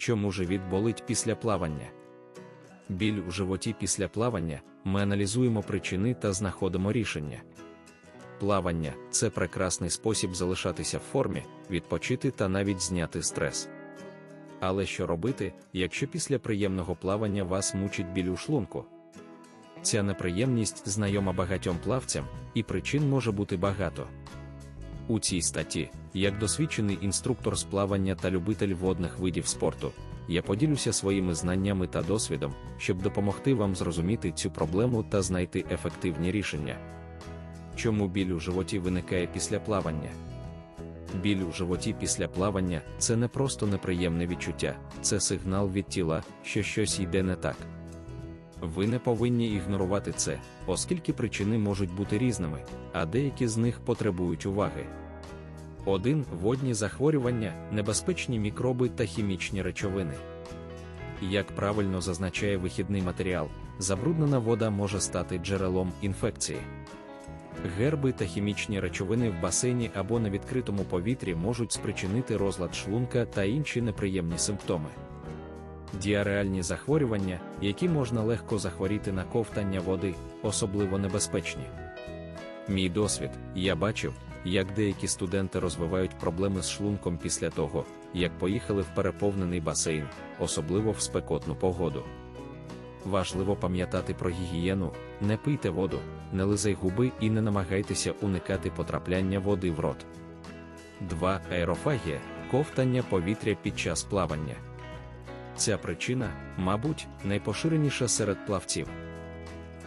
Чому живіт болить після плавання? Біль у животі після плавання ми аналізуємо причини та знаходимо рішення. Плавання це прекрасний спосіб залишатися в формі, відпочити та навіть зняти стрес. Але що робити, якщо після приємного плавання вас мучить біль у шлунку? Ця неприємність знайома багатьом плавцям, і причин може бути багато. У цій статті, як досвідчений інструктор з плавання та любитель водних видів спорту, я поділюся своїми знаннями та досвідом, щоб допомогти вам зрозуміти цю проблему та знайти ефективні рішення. Чому біль у животі виникає після плавання? Біль у животі після плавання це не просто неприємне відчуття, це сигнал від тіла, що щось йде не так. Ви не повинні ігнорувати це, оскільки причини можуть бути різними, а деякі з них потребують уваги. 1. Водні захворювання, небезпечні мікроби та хімічні речовини. Як правильно зазначає вихідний матеріал, забруднена вода може стати джерелом інфекції. Герби та хімічні речовини в басейні або на відкритому повітрі можуть спричинити розлад шлунка та інші неприємні симптоми. Діареальні захворювання, які можна легко захворіти на ковтання води, особливо небезпечні. Мій досвід, я бачив, як деякі студенти розвивають проблеми з шлунком після того, як поїхали в переповнений басейн, особливо в спекотну погоду. Важливо пам'ятати про гігієну, не пийте воду, не лизай губи і не намагайтеся уникати потрапляння води в рот. 2. Аерофагія ковтання повітря під час плавання. Ця причина, мабуть, найпоширеніша серед плавців.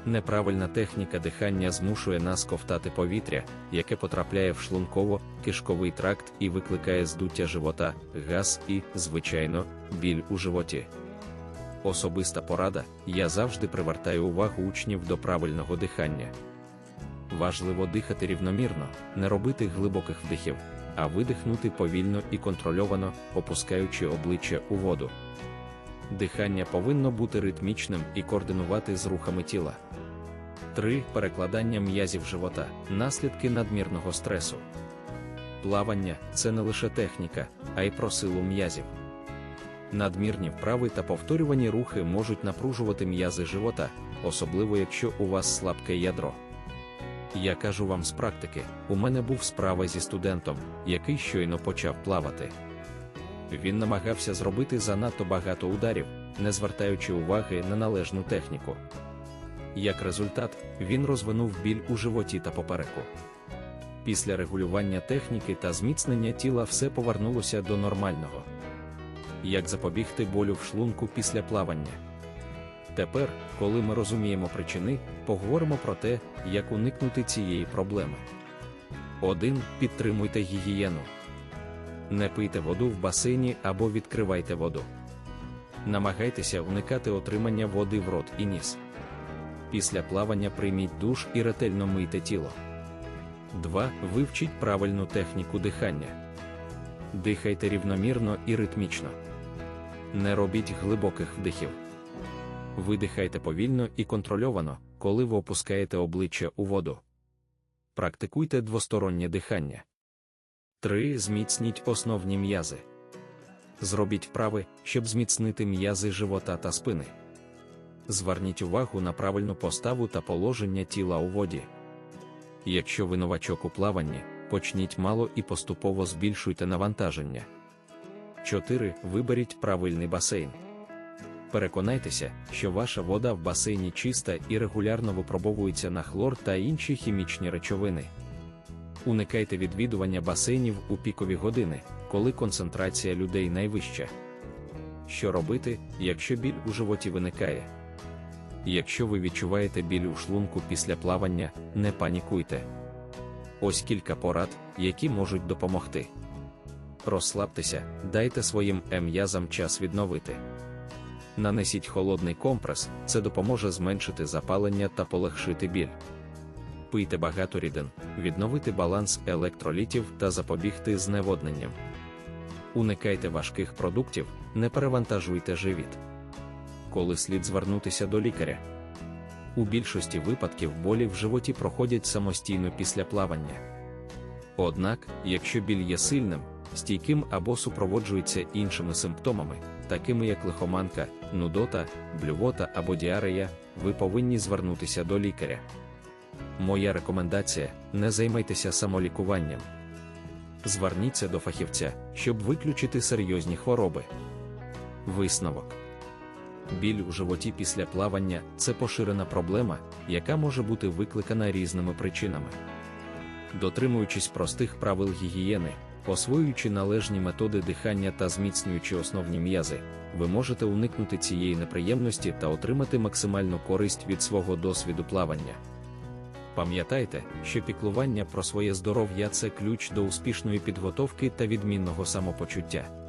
Неправильна техніка дихання змушує нас ковтати повітря, яке потрапляє в шлунково-кишковий тракт і викликає здуття живота, газ і, звичайно, біль у животі. Особиста порада, я завжди привертаю увагу учнів до правильного дихання. Важливо дихати рівномірно, не робити глибоких вдихів, а видихнути повільно і контрольовано, опускаючи обличчя у воду. Дихання повинно бути ритмічним і координувати з рухами тіла. 3. Перекладання м'язів живота, наслідки надмірного стресу. Плавання це не лише техніка, а й про силу м'язів. Надмірні вправи та повторювані рухи можуть напружувати м'язи живота, особливо якщо у вас слабке ядро. Я кажу вам з практики, у мене був справа зі студентом, який щойно почав плавати. Він намагався зробити занадто багато ударів, не звертаючи уваги на належну техніку. Як результат, він розвинув біль у животі та попереку. Після регулювання техніки та зміцнення тіла все повернулося до нормального. Як запобігти болю в шлунку після плавання? Тепер, коли ми розуміємо причини, поговоримо про те, як уникнути цієї проблеми. 1. Підтримуйте гігієну. Не пийте воду в басейні або відкривайте воду. Намагайтеся уникати отримання води в рот і ніс. Після плавання прийміть душ і ретельно мийте тіло. 2. Вивчіть правильну техніку дихання. Дихайте рівномірно і ритмічно. Не робіть глибоких вдихів. Видихайте повільно і контрольовано, коли ви опускаєте обличчя у воду. Практикуйте двостороннє дихання. 3. Зміцніть основні м'язи. Зробіть вправи, щоб зміцнити м'язи живота та спини. Зверніть увагу на правильну поставу та положення тіла у воді. Якщо ви новачок у плаванні, почніть мало і поступово збільшуйте навантаження. 4. Виберіть правильний басейн. Переконайтеся, що ваша вода в басейні чиста і регулярно випробовується на хлор та інші хімічні речовини. Уникайте відвідування басейнів у пікові години, коли концентрація людей найвища. Що робити, якщо біль у животі виникає? Якщо ви відчуваєте біль у шлунку після плавання, не панікуйте. Ось кілька порад, які можуть допомогти. Розслабтеся, дайте своїм м'язам час відновити. Нанесіть холодний компрес, це допоможе зменшити запалення та полегшити біль. Пийте багато рідин, відновити баланс електролітів та запобігти зневодненням. Уникайте важких продуктів, не перевантажуйте живіт. Коли слід звернутися до лікаря. У більшості випадків болі в животі проходять самостійно після плавання. Однак, якщо біль є сильним, стійким або супроводжується іншими симптомами, такими як лихоманка, нудота, блювота або діарея, ви повинні звернутися до лікаря. Моя рекомендація: не займайтеся самолікуванням. Зверніться до фахівця, щоб виключити серйозні хвороби. Висновок. Біль у животі після плавання це поширена проблема, яка може бути викликана різними причинами. Дотримуючись простих правил гігієни, освоюючи належні методи дихання та зміцнюючи основні м'язи, ви можете уникнути цієї неприємності та отримати максимальну користь від свого досвіду плавання. Пам'ятайте, що піклування про своє здоров'я це ключ до успішної підготовки та відмінного самопочуття.